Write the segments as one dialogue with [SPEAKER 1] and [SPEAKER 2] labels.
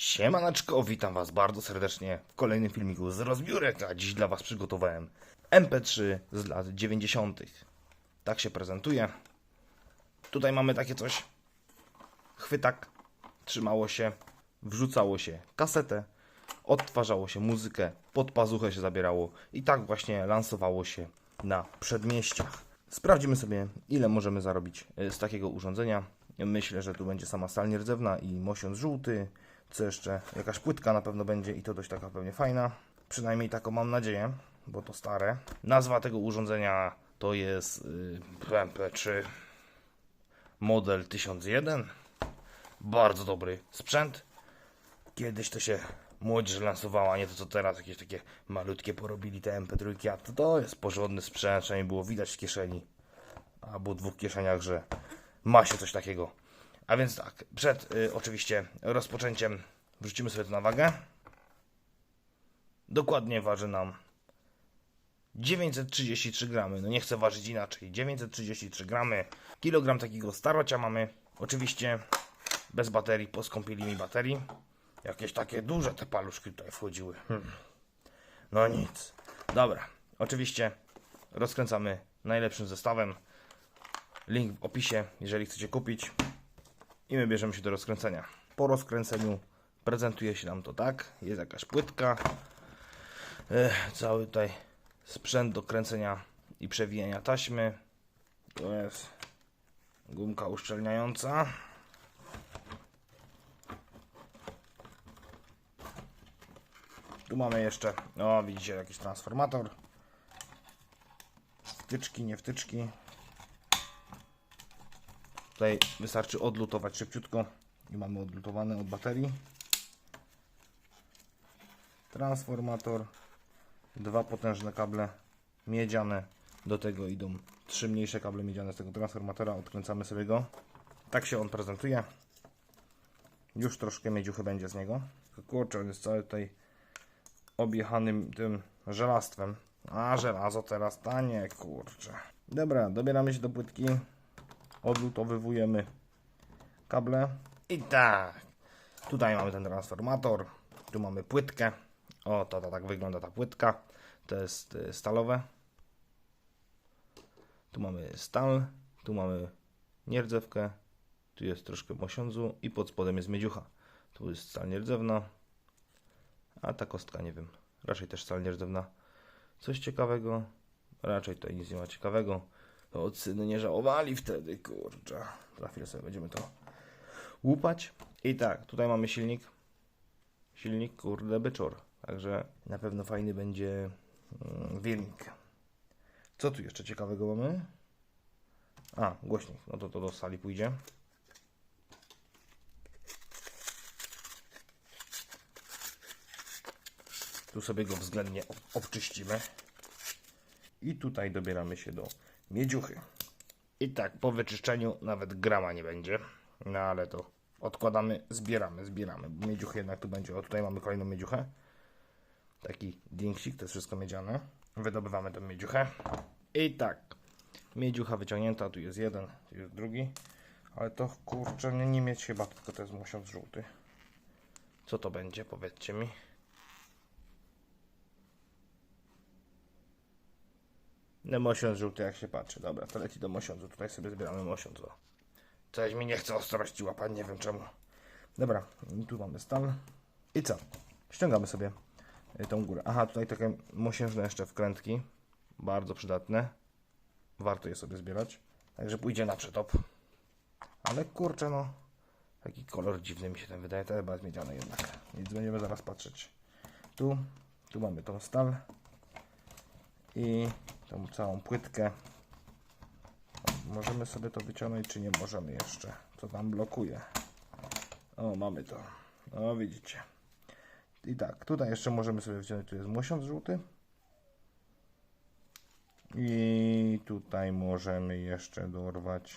[SPEAKER 1] Siemaneczko, witam Was bardzo serdecznie w kolejnym filmiku z rozbiórek, a dziś dla Was przygotowałem MP3 z lat 90. Tak się prezentuje. Tutaj mamy takie coś. Chwytak, trzymało się, wrzucało się kasetę, odtwarzało się muzykę, pod pazuchę się zabierało i tak właśnie lansowało się na przedmieściach. Sprawdzimy sobie, ile możemy zarobić e, z takiego urządzenia. Myślę, że tu będzie sama stal nierdzewna i mosiąc żółty. Co jeszcze? Jakaś płytka na pewno będzie i to dość taka pewnie fajna. Przynajmniej taką mam nadzieję, bo to stare. Nazwa tego urządzenia to jest y, MP3 model 1001. Bardzo dobry sprzęt. Kiedyś to się młodzież lansowała, nie to co teraz, jakieś takie malutkie porobili te MP3, a to, to jest porządny sprzęt, przynajmniej było widać w kieszeni, albo dwóch kieszeniach, że ma się coś takiego. A więc tak, przed y, oczywiście rozpoczęciem wrzucimy sobie to na wagę. Dokładnie waży nam 933 gramy. No nie chcę ważyć inaczej. 933 gramy. Kilogram takiego starocia mamy. Oczywiście bez baterii, poskąpili mi baterii. Jakieś takie duże te paluszki tutaj wchodziły. Hmm. No nic. Dobra. Oczywiście rozkręcamy najlepszym zestawem. Link w opisie, jeżeli chcecie kupić. I my bierzemy się do rozkręcenia. Po rozkręceniu prezentuje się nam to tak. Jest jakaś płytka. Ech, cały tutaj sprzęt do kręcenia i przewijania taśmy. To jest gumka uszczelniająca. Tu mamy jeszcze, o widzicie, jakiś transformator. Wtyczki, nie wtyczki. Tutaj wystarczy odlutować szybciutko i mamy odlutowane od baterii. Transformator, dwa potężne kable miedziane. Do tego idą trzy mniejsze kable miedziane z tego transformatora. Odkręcamy sobie go. Tak się on prezentuje. Już troszkę miedziuchy będzie z niego. Kurczę, on jest cały tutaj objechanym tym żelastwem. A żelazo teraz tanie, kurczę. Dobra, dobieramy się do płytki. Odlutowywujemy kable. I tak. Tutaj mamy ten transformator. Tu mamy płytkę. O, to, to tak wygląda ta płytka. To jest y, stalowe. Tu mamy stal. Tu mamy nierdzewkę. Tu jest troszkę mosiądzu i pod spodem jest miedziucha. Tu jest stal nierdzewna. A ta kostka, nie wiem. Raczej też stal nierdzewna. Coś ciekawego. Raczej tutaj nic nie ma ciekawego. Syny nie żałowali wtedy, kurczę. Za chwilę sobie będziemy to łupać. I tak, tutaj mamy silnik. Silnik, kurde, byczor. Także na pewno fajny będzie mm, wirnik. Co tu jeszcze ciekawego mamy? A, głośnik. No to to do sali pójdzie. Tu sobie go względnie ob- obczyścimy. I tutaj dobieramy się do miedziuchy. I tak, po wyczyszczeniu nawet grama nie będzie. No ale to odkładamy, zbieramy, zbieramy. Miedziuchy jednak tu będzie. O, tutaj mamy kolejną miedziuchę. Taki dinksik, to jest wszystko miedziane. Wydobywamy tę miedziuchę. I tak, miedziucha wyciągnięta. Tu jest jeden, tu jest drugi. Ale to kurczę, nie, nie mieć chyba, tylko to jest musiał żółty. Co to będzie, powiedzcie mi. No mosiądz żółty jak się patrzy. Dobra, to leci do mosiądzu. Tutaj sobie zbieramy mosiądz. Coś mi nie chce ostrości łapać, nie wiem czemu. Dobra, tu mamy stan. I co? Ściągamy sobie y, tą górę. Aha, tutaj takie mosiężne jeszcze wkrętki. Bardzo przydatne. Warto je sobie zbierać. Także pójdzie na przetop. Ale kurczę no. Taki kolor dziwny mi się ten wydaje. To chyba jest miedziany jednak. Więc będziemy zaraz patrzeć. Tu, tu mamy tą stal i tą całą płytkę. Możemy sobie to wyciągnąć, czy nie możemy jeszcze? Co tam blokuje? O, mamy to. O, widzicie. I tak, tutaj jeszcze możemy sobie wyciągnąć, tu jest mosiąc żółty. I tutaj możemy jeszcze dorwać.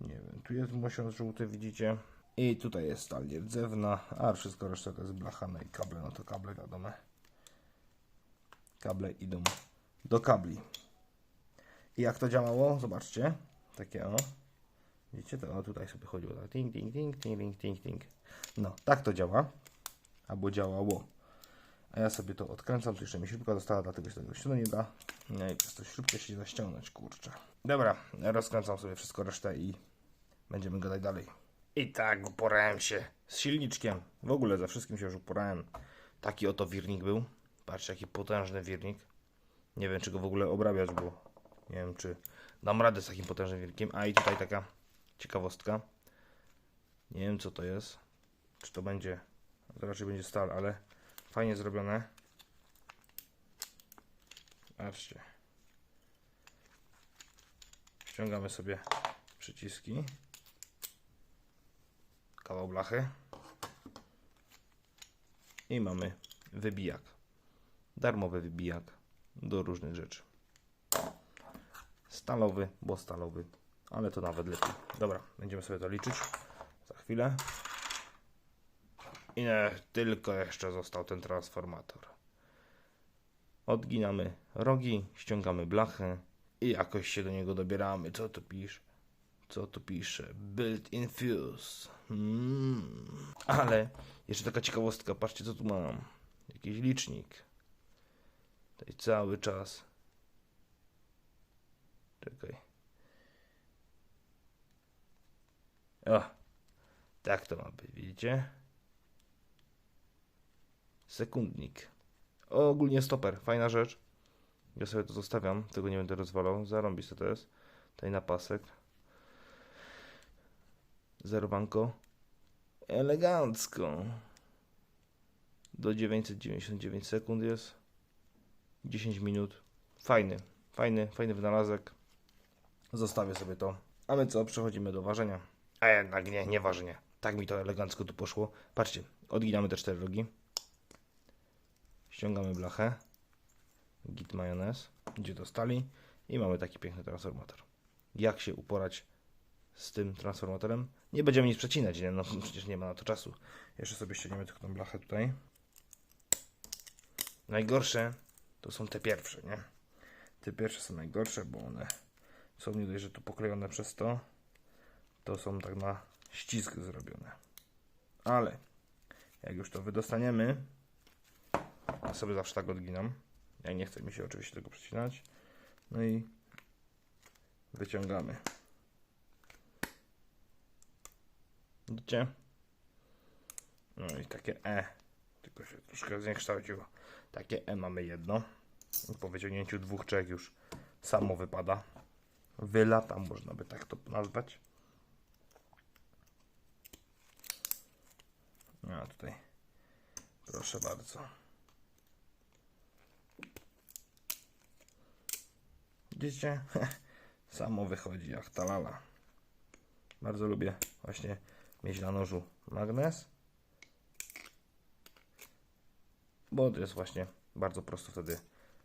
[SPEAKER 1] Nie wiem, tu jest mosiąc żółty, widzicie? I tutaj jest stal nierdzewna, a wszystko reszta to jest blachane i kable, no to kable wiadome kable idą do kabli. I jak to działało? Zobaczcie. Takie o. Widzicie to? O, tutaj sobie chodziło tak. Ting, ting, ting, ting, ting, ting, ting. No, tak to działa. Albo działało. A ja sobie to odkręcam, tu jeszcze mi śrubka została, dlatego się tego ściągnąć nie da. No i przez to śrubkę się nie da ściągnąć, kurczę. Dobra, rozkręcam sobie wszystko resztę i będziemy gadać dalej. I tak uporałem się z silniczkiem. W ogóle ze wszystkim się już uporałem. Taki oto wirnik był. Patrzcie, jaki potężny wirnik. Nie wiem, czy go w ogóle obrabiać, bo nie wiem, czy dam radę z takim potężnym wirnikiem. A i tutaj taka ciekawostka. Nie wiem, co to jest. Czy to będzie, to raczej będzie stal, ale fajnie zrobione. Patrzcie. Ściągamy sobie przyciski. Kawał blachy. I mamy wybijak. Darmowy wybijak do różnych rzeczy. Stalowy, bo stalowy, ale to nawet lepiej. Dobra, będziemy sobie to liczyć za chwilę. I nie, tylko jeszcze został ten transformator. Odginamy rogi, ściągamy blachę i jakoś się do niego dobieramy. Co tu pisze? Co tu pisze? Built in fuse. Mm. Ale jeszcze taka ciekawostka, patrzcie co tu mam. Jakiś licznik. Tutaj cały czas. Czekaj. O, tak to ma być, widzicie? Sekundnik. O, ogólnie stoper, fajna rzecz. Ja sobie to zostawiam, tego nie będę rozwalał. Zarąbiste to jest. Tutaj na pasek. Elegancko. Do 999 sekund jest. 10 minut. Fajny, fajny, fajny wynalazek. Zostawię sobie to. A my co? Przechodzimy do ważenia. A jednak nie, nie ważenie. Tak mi to elegancko tu poszło. Patrzcie, odginamy te cztery rogi. Ściągamy blachę. Git majonez. Gdzie dostali. I mamy taki piękny transformator. Jak się uporać z tym transformatorem? Nie będziemy nic przecinać, nie? No przecież nie ma na to czasu. Jeszcze sobie ściągniemy tylko tą blachę tutaj. Najgorsze to są te pierwsze, nie? Te pierwsze są najgorsze, bo one są nie dość, że tu poklejone przez to, to są tak na ścisk zrobione. Ale jak już to wydostaniemy, ja sobie zawsze tak odginam. Ja nie chcę mi się oczywiście tego przecinać. No i wyciągamy. Widzicie? No i takie E, tylko się troszkę zniekształciło. Takie E mamy jedno. Po wyciągnięciu dwóch trzech już samo wypada. Wylata, można by tak to nazwać. A tutaj, proszę bardzo. Widzicie? Samo wychodzi jak talala. Bardzo lubię właśnie mieć na nożu magnes. Bo to jest właśnie bardzo prosto wtedy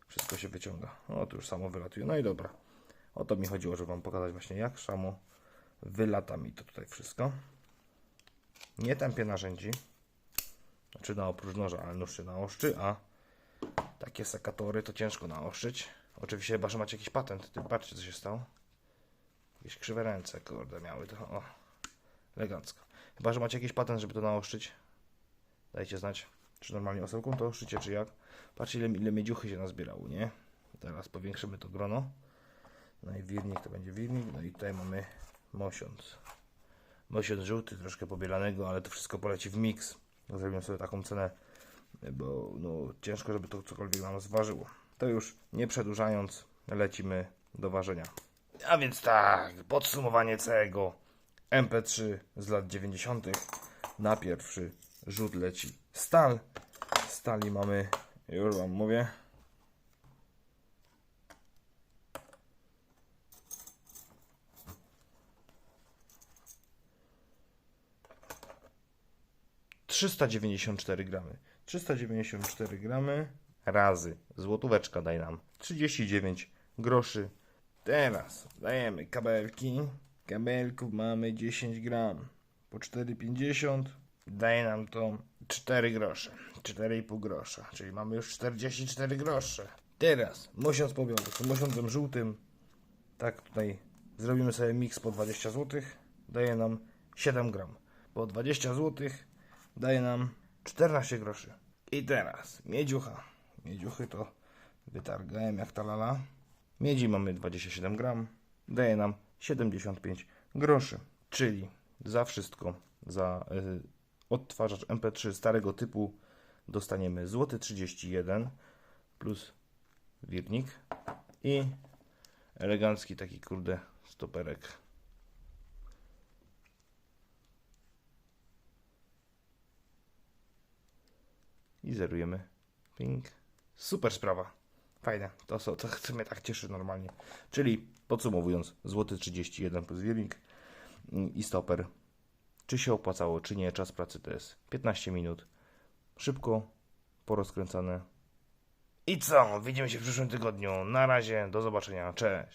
[SPEAKER 1] wszystko się wyciąga. O, tu już samo wylatuje. No i dobra. O to mi chodziło, żeby Wam pokazać właśnie jak samo wylata mi to tutaj wszystko. Nie tępię narzędzi. Znaczy na oprócz noża, ale nóż się naoszczy, a takie sekatory to ciężko naoszczyć. Oczywiście chyba, że macie jakiś patent. Ty patrzcie co się stało. Jakieś krzywe ręce, kurde, miały to. O, elegancko. Chyba, że macie jakiś patent, żeby to naoszczyć. Dajcie znać, czy normalnie osełką to oszczycie, czy jak. Patrzcie, ile, ile miedziuchy się nazbierało, nie? Teraz powiększymy to grono. No i wirnik to będzie wirnik. No i tutaj mamy mosiąc. Mosiąc żółty, troszkę pobielanego, ale to wszystko poleci w miks. Zrobimy sobie taką cenę, bo no, ciężko, żeby to cokolwiek nam zważyło. To już nie przedłużając, lecimy do ważenia. A więc tak, podsumowanie całego MP3 z lat 90. Na pierwszy rzut leci stal. Stali mamy, już Wam mówię, Trzysta dziewięćdziesiąt cztery gramy. 394 gramy razy złotóweczka daj nam 39 groszy. Teraz dajemy kabelki. Kabelków mamy 10 gram po 4,50. Daje nam to 4 grosze. 4,5 grosza, czyli mamy już 44 grosze. Teraz mosiąc pobiorę z mosiądzem żółtym. Tak tutaj zrobimy sobie miks po 20 zł. Daje nam 7 gram. Po 20 zł daje nam 14 groszy. I teraz miedziucha. Miedziuchy to wytargałem jak ta lala. Miedzi mamy 27 gram. Daje nam 75 groszy. Czyli za wszystko, za y, odtwarzacz MP3 starego typu dostaniemy złoty 31 plus wirnik i elegancki taki kurde stoperek. I zerujemy. Ping. Super sprawa. Fajne. To, co, to, co mnie tak cieszy normalnie. Czyli podsumowując, złoty 31 plus wirnik i stoper. Czy się opłacało, czy nie, czas pracy to jest 15 minut. Szybko, porozkręcane. I co? Widzimy się w przyszłym tygodniu. Na razie, do zobaczenia. Cześć.